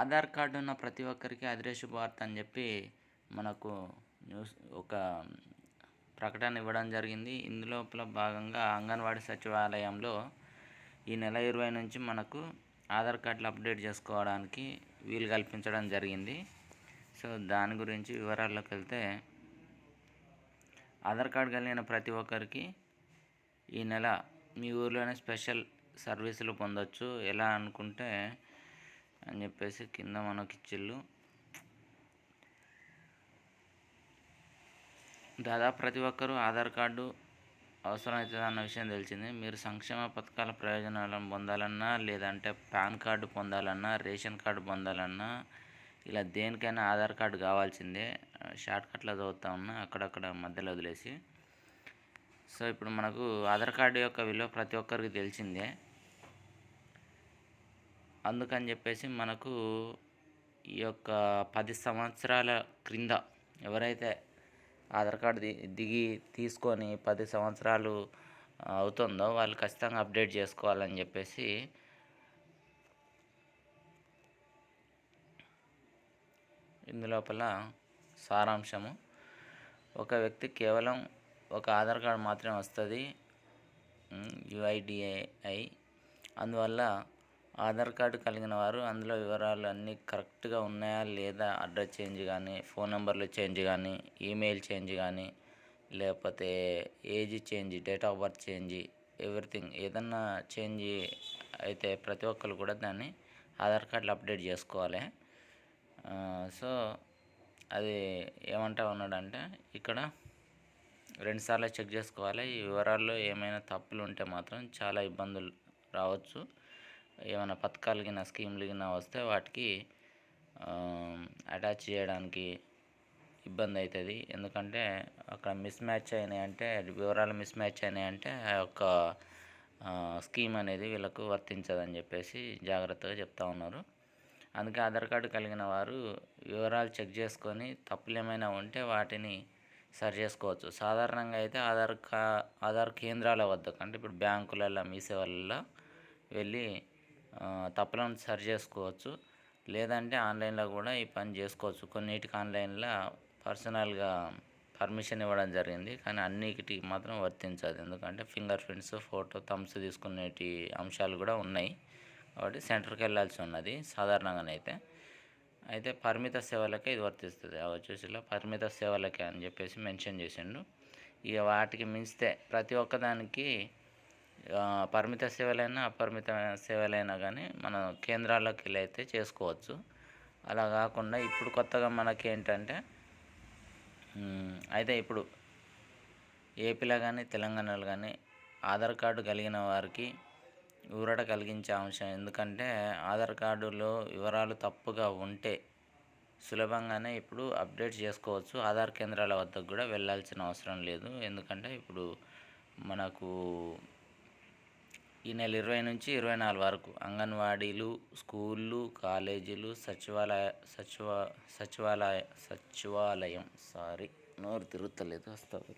Aadhaar card ఉన్న ప్రతి ఒక్కరికి అదిరే శుభవార్త అని చెప్పి మనకు న్యూస్ ఒక ప్రకటన ఇవ్వడం జరిగింది. ఇందులోపల భాగంగా అంగన్వాడీ సచివాలయంలో ఈ నెల ఇరవై నుంచి మనకు ఆధార్ కార్డులు అప్డేట్ చేసుకోవడానికి వీలు కల్పించడం జరిగింది. సో దాని గురించి వివరాల్లోకి వెళ్తే ఆధార్ కార్డు కలిగిన ప్రతి ఒక్కరికి ఈ నెల మీ ఊర్లోనే స్పెషల్ సర్వీసులు పొందొచ్చు. ఎలా అనుకుంటే అని చెప్పేసి కింద మనకి ఇచ్చిళ్ళు. దాదాపు ప్రతి ఒక్కరూ ఆధార్ కార్డు అవసరమవుతుంది అన్న విషయం తెలిసింది. మీరు సంక్షేమ పథకాల ప్రయోజనాలను పొందాలన్నా లేదంటే పాన్ కార్డు పొందాలన్నా రేషన్ కార్డు పొందాలన్నా ఇలా దేనికైనా ఆధార్ కార్డు కావాల్సిందే. షార్ట్కట్లో చదువుతా ఉన్నా అక్కడక్కడ మధ్యలో వదిలేసి. సో ఇప్పుడు మనకు ఆధార్ కార్డు యొక్క విలువ ప్రతి ఒక్కరికి తెలిసిందే. అందుకని చెప్పేసి మనకు ఈ యొక్క పది సంవత్సరాల క్రింద ఎవరైతే ఆధార్ కార్డు ది దిగి తీసుకొని పది సంవత్సరాలు అవుతుందో వాళ్ళు ఖచ్చితంగా అప్డేట్ చేసుకోవాలని చెప్పేసి ఇందులోపల సారాంశము. ఒక వ్యక్తి కేవలం ఒక ఆధార్ కార్డు మాత్రమే వస్తుంది యుఐడిఏఐ అందువల్ల ఆధార్ కార్డు కలిగిన వారు అందులో వివరాలు అన్నీ కరెక్ట్గా ఉన్నాయా లేదా అడ్రస్ చేంజ్ కానీ ఫోన్ నెంబర్లు చేంజ్ కానీ ఈమెయిల్ చేంజ్ కానీ లేకపోతే age change date of birth change everything ఏదన్నా చేంజ్ అయితే ప్రతి ఒక్కరు కూడా దాన్ని ఆధార్ కార్డులో అప్డేట్ చేసుకోవాలి. సో అది ఏమంటా ఉన్నాడంటే ఇక్కడ రెండుసార్లు చెక్ చేసుకోవాలి. ఈ వివరాల్లో ఏమైనా తప్పులు ఉంటే మాత్రం చాలా ఇబ్బందులు రావచ్చు. ఏమైనా పథకాలు కింద స్కీమ్లు కింద వస్తే వాటికి అటాచ్ చేయడానికి ఇబ్బంది అవుతుంది ఎందుకంటే అక్కడ మిస్ మ్యాచ్ అయినాయి అంటే వివరాలు మిస్ మ్యాచ్ అయినాయి అంటే ఆ యొక్క స్కీమ్ అనేది వీళ్ళకు వర్తించదని చెప్పేసి జాగ్రత్తగా చెప్తా ఉన్నారు. అందుకే ఆధార్ కార్డు కలిగిన వారు వివరాలు చెక్ చేసుకొని తప్పులు ఏమైనా ఉంటే వాటిని సరి చేసుకోవచ్చు. సాధారణంగా అయితే ఆధార్ కా ఆధార్ కేంద్రాల వద్దకు అంటే ఇప్పుడు బ్యాంకులలో మీ సేవలలో వెళ్ళి తప్పులను సరి చేసుకోవచ్చు. లేదంటే ఆన్లైన్లో కూడా ఈ పని చేసుకోవచ్చు. కొన్నిటికి ఆన్లైన్లో పర్సనల్గా పర్మిషన్ ఇవ్వడం జరిగింది. కానీ అన్నిటికి మాత్రం వర్తించదు. ఎందుకంటే ఫింగర్ ప్రింట్స్ ఫోటో థమ్స్ తీసుకునేటి అంశాలు కూడా ఉన్నాయి. కాబట్టి సెంటర్కి వెళ్ళాల్సి ఉన్నది సాధారణంగానైతే అయితే. పరిమిత సేవలకే ఇది వర్తిస్తుంది. వచ్చేసి పరిమిత సేవలకే అని చెప్పేసి మెన్షన్ చేసిండు. ఇక వాటికి మించితే ప్రతి ఒక్కదానికి పరిమిత సేవలైనా అపరిమిత సేవలైనా కానీ మన కేంద్రాల్లోకి వెళ్ళి అయితే చేసుకోవచ్చు. అలా కాకుండా ఇప్పుడు కొత్తగా మనకి ఏంటంటే అయితే ఇప్పుడు ఏపీలో కానీ తెలంగాణలో కానీ ఆధార్ కార్డు కలిగిన వారికి ఊరట కలిగించే అంశం. ఎందుకంటే ఆధార్ కార్డులో వివరాలు తప్పుగా ఉంటే సులభంగానే ఇప్పుడు అప్డేట్ చేసుకోవచ్చు. ఆధార్ కేంద్రాల వద్దకు కూడా వెళ్ళాల్సిన అవసరం లేదు. ఎందుకంటే ఇప్పుడు మనకు ఈ నెల ఇరవై నుంచి ఇరవై నాలుగు వరకు అంగన్వాడీలు స్కూళ్ళు కాలేజీలు సచివాలయ సచివ సచివాలయ సచివాలయం. సారీ నోరు తిరుగుతలేదు వస్తుంది.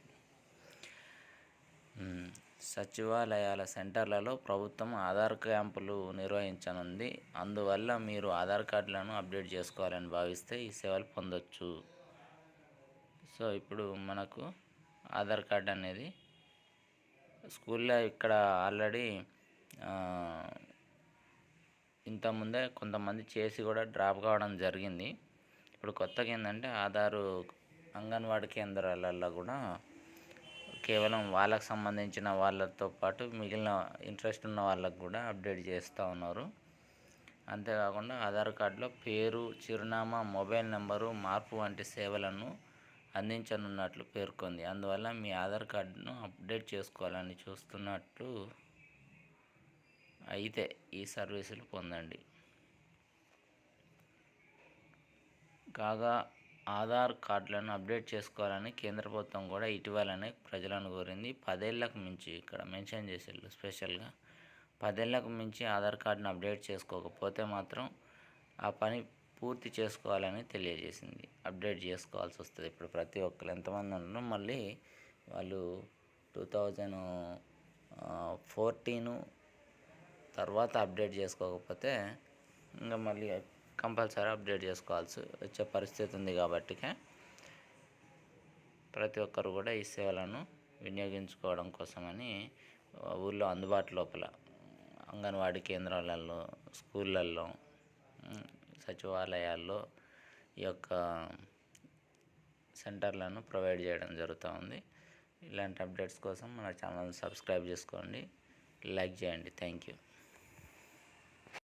సచివాలయాల సెంటర్లలో ప్రభుత్వం ఆధార్ క్యాంపులు నిర్వహించనుంది. అందువల్ల మీరు ఆధార్ కార్డులను అప్డేట్ చేసుకోవాలని భావిస్తే ఈ సేవలు పొందొచ్చు. సో ఇప్పుడు మనకు ఆధార్ కార్డ్ అనేది స్కూల్లో ఇక్కడ ఆల్రెడీ ఇంతకుముందే కొంతమంది చేసి కూడా డ్రాప్ కావడం జరిగింది. ఇప్పుడు కొత్తగా ఏంటంటే ఆధారు అంగన్వాడీ కేంద్రాలలో కూడా కేవలం వాళ్ళకు సంబంధించిన వాళ్ళతో పాటు మిగిలిన ఇంట్రెస్ట్ ఉన్న వాళ్ళకు కూడా అప్డేట్ చేస్తూ ఉన్నారు. అంతేకాకుండా ఆధార్ కార్డులో పేరు చిరునామా మొబైల్ నెంబరు మార్పు వంటి సేవలను అందించనున్నట్లు పేర్కొంది. అందువల్ల మీ ఆధార్ కార్డును అప్డేట్ చేసుకోవాలని చూస్తున్నట్లు అయితే ఈ సర్వీసులు పొందండి. కాగా ఆధార్ కార్డులను అప్డేట్ చేసుకోవాలని కేంద్ర ప్రభుత్వం కూడా ఇటీవలనే ప్రజలను కోరింది పదేళ్ళకు మించి ఇక్కడ మెన్షన్ చేసేళ్ళు స్పెషల్గా పదేళ్ళకు మించి ఆధార్ కార్డును అప్డేట్ చేసుకోకపోతే మాత్రం ఆ పని పూర్తి చేసుకోవాలని తెలియజేసింది. అప్డేట్ చేసుకోవాల్సి వస్తుంది. ఇప్పుడు ప్రతి ఒక్కరు ఎంతమంది ఉన్నారో? మళ్ళీ వాళ్ళు టూ థౌజండ్ ఫోర్టీను తర్వాత అప్డేట్ చేసుకోకపోతే ఇంకా మళ్ళీ కంపల్సరీ అప్డేట్ చేసుకోవాల్సి వచ్చే పరిస్థితి ఉంది కాబట్టి ప్రతి ఒక్కరు కూడా ఈ సేవలను వినియోగించుకోవడం కోసమని ఊళ్ళో అందుబాటు లోపల అంగన్వాడీ కేంద్రాలలో స్కూళ్ళల్లో సచివాలయాల్లో ఈ యొక్క సెంటర్లను ప్రొవైడ్ చేయడం జరుగుతూ ఉంది. ఇలాంటి అప్డేట్స్ కోసం మన ఛానల్ని సబ్స్క్రైబ్ చేసుకోండి. లైక్ చేయండి. Thank you.